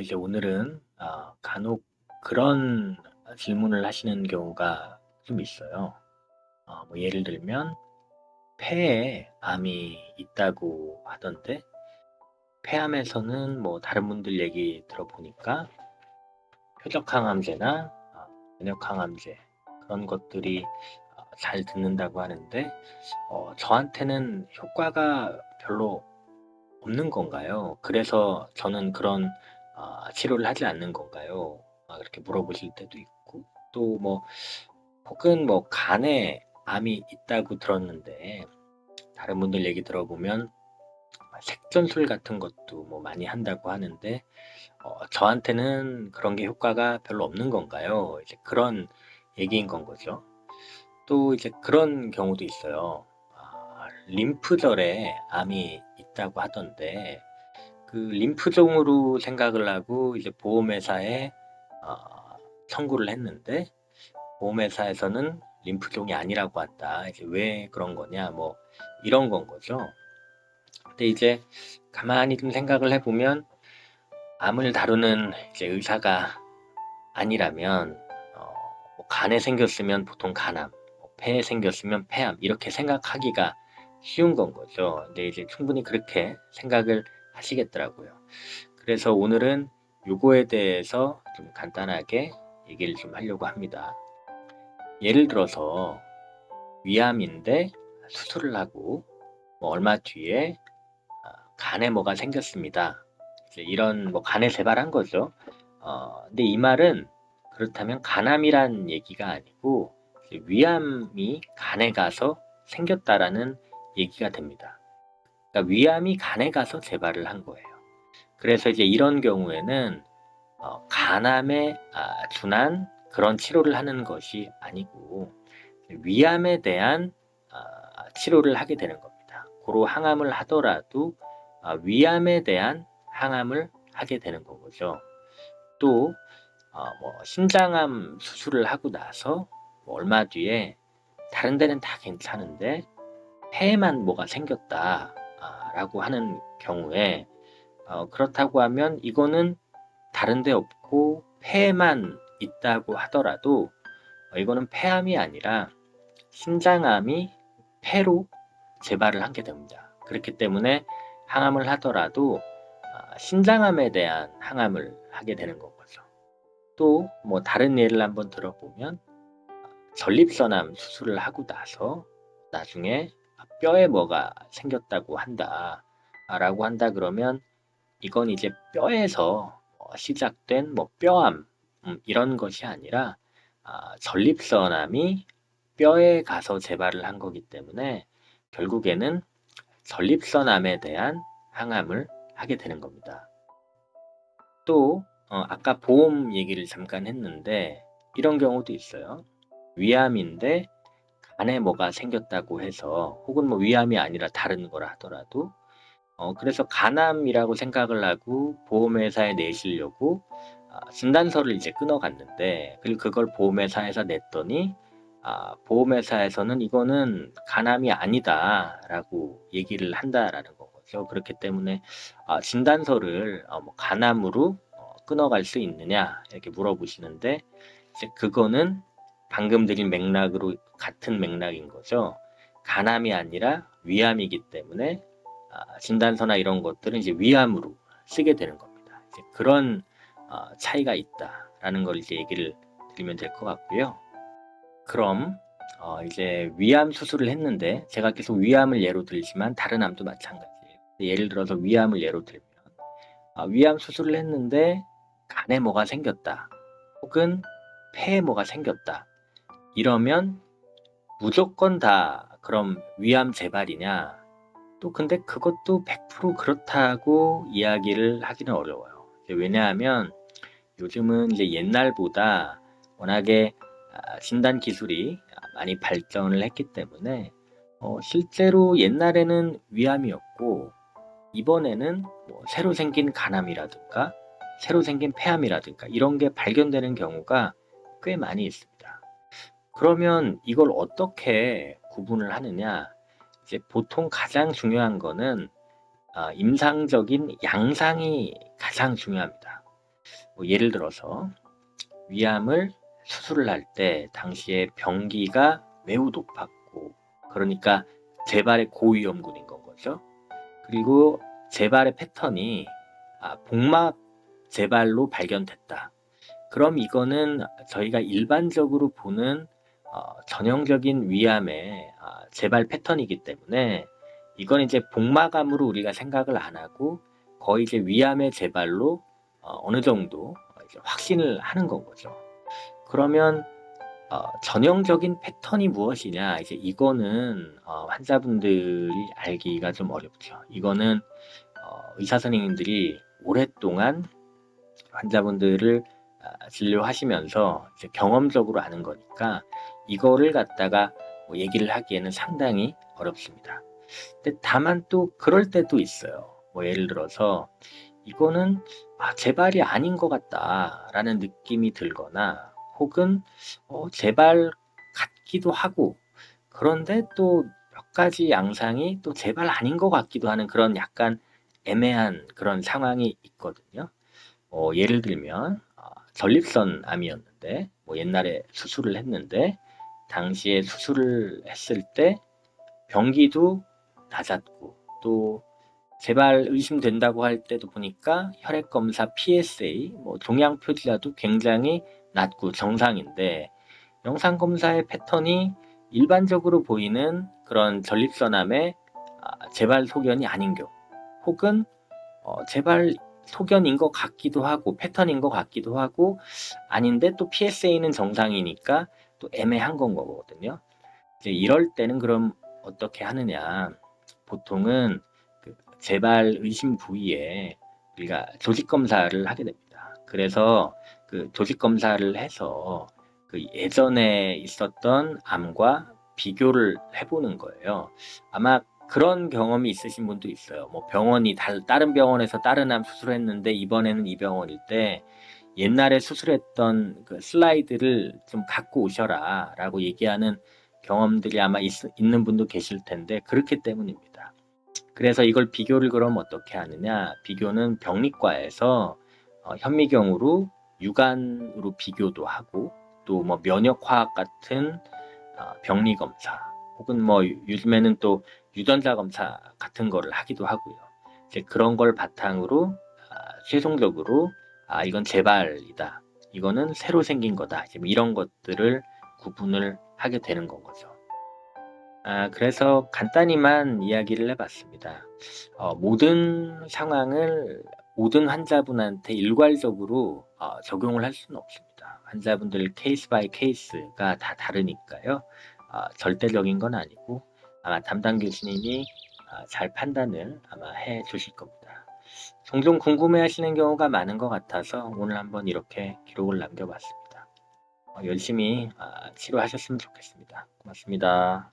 이제 오늘은 어, 간혹 그런 질문을 하시는 경우가 좀 있어요. 어, 뭐 예를 들면 폐에 암이 있다고 하던데 폐암에서는 뭐 다른 분들 얘기 들어보니까 표적항암제나 어, 면역항암제 그런 것들이 어, 잘 듣는다고 하는데 어, 저한테는 효과가 별로 없는 건가요? 그래서 저는 그런 아, 치료를 하지 않는 건가요? 아, 그렇게 물어보실 때도 있고 또 뭐 혹은 뭐 간에 암이 있다고 들었는데 다른 분들 얘기 들어보면 색전술 같은 것도 뭐 많이 한다고 하는데 어, 저한테는 그런 게 효과가 별로 없는 건가요? 이제 그런 얘기인 건 거죠. 또 이제 그런 경우도 있어요. 아, 림프절에 암이 있다고 하던데 그 림프종으로 생각을 하고 이제 보험회사에 어, 청구를 했는데 보험회사에서는 림프종이 아니라고 한다. 이제 왜 그런 거냐 뭐 이런 건 거죠. 근데 이제 가만히 좀 생각을 해보면 암을 다루는 이제 의사가 아니라면 어, 뭐 간에 생겼으면 보통 간암, 뭐 폐에 생겼으면 폐암 이렇게 생각하기가 쉬운 건 거죠. 근데 이제 충분히 그렇게 생각을 하시겠더라고요. 그래서 오늘은 요거에 대해서 좀 간단하게 얘기를 좀 하려고 합니다. 예를 들어서 위암인데 수술을 하고 뭐 얼마 뒤에 아, 간에 뭐가 생겼습니다. 이런 뭐 간에 재발한 거죠. 어, 근데 이 말은 그렇다면 간암이란 얘기가 아니고 위암이 간에 가서 생겼다라는 얘기가 됩니다. 그러니까 위암이 간에 가서 재발을 한 거예요. 그래서 이제 이런 경우에는 어, 간암에 아, 준한 그런 치료를 하는 것이 아니고 위암에 대한 아, 치료를 하게 되는 겁니다. 고로 항암을 하더라도 아, 위암에 대한 항암을 하게 되는 거죠. 또 어, 뭐 신장암 수술을 하고 나서 뭐 얼마 뒤에 다른 데는 다 괜찮은데 폐에만 뭐가 생겼다 라고 하는 경우에 어, 그렇다고 하면 이거는 다른 데 없고 폐에만 있다고 하더라도 어, 이거는 폐암이 아니라 신장암이 폐로 재발을 하게 됩니다. 그렇기 때문에 항암을 하더라도 어, 신장암에 대한 항암을 하게 되는 거죠. 또 뭐 다른 예를 한번 들어보면 전립선암 수술을 하고 나서 나중에 뼈에 뭐가 생겼다고 한다. 라고 한다 그러면 이건 이제 뼈에서 뭐 시작된 뭐 뼈암 음, 이런 것이 아니라 아, 전립선암이 뼈에 가서 재발을 한 거기 때문에 결국에는 전립선암에 대한 항암을 하게 되는 겁니다. 또 어, 아까 보험 얘기를 잠깐 했는데 이런 경우도 있어요. 위암인데 안에 뭐가 생겼다고 해서 혹은 뭐 위암이 아니라 다른 거라 하더라도 어 그래서 간암이라고 생각을 하고 보험회사에 내시려고 아, 진단서를 이제 끊어갔는데 그리고 그걸 보험회사에서 냈더니 아, 보험회사에서는 이거는 간암이 아니다라고 얘기를 한다라는 거죠. 그렇기 때문에 아, 진단서를 어, 뭐 간암으로 어, 끊어갈 수 있느냐 이렇게 물어보시는데 이제 그거는 방금 드린 맥락으로 같은 맥락인 거죠. 간암이 아니라 위암이기 때문에 아, 진단서나 이런 것들은 이제 위암으로 쓰게 되는 겁니다. 이제 그런 어, 차이가 있다라는 걸 이제 얘기를 드리면 될 것 같고요. 그럼 어, 이제 위암 수술을 했는데 제가 계속 위암을 예로 들지만 다른 암도 마찬가지예요. 예를 들어서 위암을 예로 들면 어, 위암 수술을 했는데 간에 뭐가 생겼다 혹은 폐에 뭐가 생겼다 이러면 무조건 다 그럼 위암 재발이냐? 또 근데 그것도 100% 그렇다고 이야기를 하기는 어려워요. 왜냐하면 요즘은 이제 옛날보다 워낙에 아, 진단 기술이 많이 발전을 했기 때문에 어 실제로 옛날에는 위암이었고 이번에는 뭐 새로 생긴 간암이라든가 새로 생긴 폐암이라든가 이런 게 발견되는 경우가 꽤 많이 있습니다. 그러면 이걸 어떻게 구분을 하느냐? 이제 보통 가장 중요한 거는 어, 임상적인 양상이 가장 중요합니다. 뭐 예를 들어서 위암을 수술을 할 때 당시에 병기가 매우 높았고 그러니까 재발의 고위험군인 건 거죠. 그리고 재발의 패턴이 아, 복막 재발로 발견됐다. 그럼 이거는 저희가 일반적으로 보는 어, 전형적인 위암의 아, 재발 패턴이기 때문에 이건 이제 복막암으로 우리가 생각을 안 하고 거의 이제 위암의 재발로 어, 느 정도 확신을 하는 건 거죠. 그러면 어, 전형적인 패턴이 무엇이냐 이제 이거는 어, 환자분들이 알기가 좀 어렵죠. 이거는 어, 의사 선생님들이 오랫동안 환자분들을 아, 진료하시면서 경험적으로 아는 거니까 이거를 갖다가 뭐 얘기를 하기에는 상당히 어렵습니다. 근데 다만 또 그럴 때도 있어요. 뭐 예를 들어서 이거는 아, 재발이 아닌 것 같다라는 느낌이 들거나 혹은 어, 재발 같기도 하고 그런데 또 몇 가지 양상이 또 재발 아닌 것 같기도 하는 그런 약간 애매한 그런 상황이 있거든요. 어, 예를 들면 어, 전립선 암이었는데 뭐 옛날에 수술을 했는데 당시에 수술을 했을 때 병기도 낮았고 또 재발 의심된다고 할 때도 보니까 혈액 검사 PSA 뭐 종양 표지라도 굉장히 낮고 정상인데 영상 검사의 패턴이 일반적으로 보이는 그런 전립선암의 아, 재발 소견이 아닌 경우 혹은 어, 재발 소견인 것 같기도 하고 패턴인 것 같기도 하고 아닌데 또 PSA는 정상이니까 또 애매한 건 거거든요. 이제 이럴 때는 그럼 어떻게 하느냐? 보통은 그 재발 의심 부위에 우리가 조직 검사를 하게 됩니다. 그래서 그 조직 검사를 해서 그 예전에 있었던 암과 비교를 해보는 거예요. 아마 그런 경험이 있으신 분도 있어요. 뭐 병원이 달, 다른 병원에서 다른 암 수술했는데 이번에는 이 병원일 때 옛날에 수술했던 그 슬라이드를 좀 갖고 오셔라 라고 얘기하는 경험들이 아마 있, 있는 분도 계실 텐데 그렇기 때문입니다. 그래서 이걸 비교를 그럼 어떻게 하느냐? 비교는 병리과에서 어, 현미경으로 육안으로 비교도 하고 또 뭐 면역화학 같은 어, 병리 검사 혹은 뭐 요즘에는 또 유전자 검사 같은 거를 하기도 하고요. 이제 그런 걸 바탕으로 아, 최종적으로 아 이건 재발이다. 이거는 새로 생긴 거다. 뭐 이런 것들을 구분을 하게 되는 건 거죠. 아, 그래서 간단히만 이야기를 해봤습니다. 어, 모든 상황을 모든 환자분한테 일괄적으로 어, 적용을 할 수는 없습니다. 환자분들 케이스 바이 케이스가 다 다르니까요. 어, 절대적인 건 아니고 아마 담당 교수님이 어, 잘 판단을 아마 해 주실 겁니다. 종종 궁금해 하시는 경우가 많은 것 같아서 오늘 한번 이렇게 기록을 남겨봤습니다. 어, 열심히 아, 치료하셨으면 좋겠습니다. 고맙습니다.